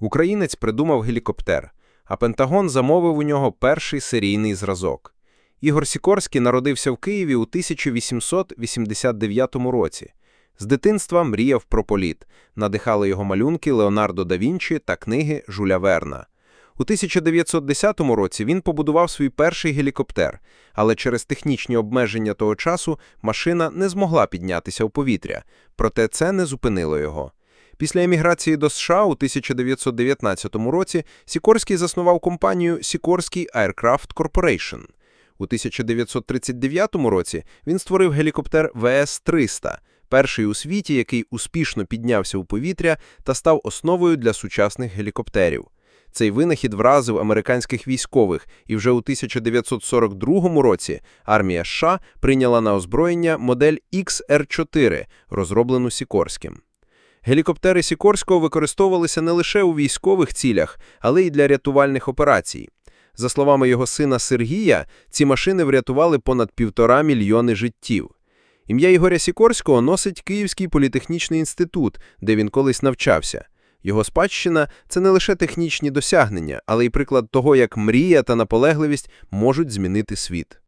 Українець придумав гелікоптер, а Пентагон замовив у нього перший серійний зразок. Ігор Сікорський народився в Києві у 1889 році. З дитинства мріяв про політ. Надихали його малюнки Леонардо да Вінчі та книги Жуля Верна. У 1910 році він побудував свій перший гелікоптер, але через технічні обмеження того часу машина не змогла піднятися у повітря, проте це не зупинило його. Після еміграції до США у 1919 році Сікорський заснував компанію Сікорський Aircraft Corporation. У 1939 році він створив гелікоптер ВС-300, перший у світі, який успішно піднявся у повітря та став основою для сучасних гелікоптерів. Цей винахід вразив американських військових, і вже у 1942 році армія США прийняла на озброєння модель XR-4, розроблену Сікорським. Гелікоптери Сікорського використовувалися не лише у військових цілях, але й для рятувальних операцій. За словами його сина Сергія, ці машини врятували понад півтора мільйони життів. Ім'я Ігоря Сікорського носить Київський політехнічний інститут, де він колись навчався. Його спадщина – це не лише технічні досягнення, але й приклад того, як мрія та наполегливість можуть змінити світ.